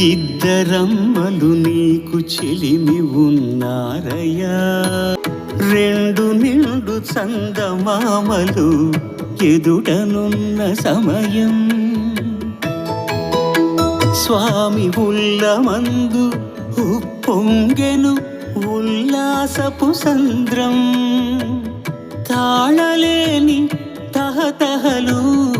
ఇద్దరమ్మలు నీకు చెలిమి ఉన్నారయ్యా. రెండు నిండు చందమామలు ఎదుటనున్న సమయం. స్వామి ఉల్లమందు ఉప్పొంగెను ఉల్లాసపు సంద్రం. తాళలేని తహతహలు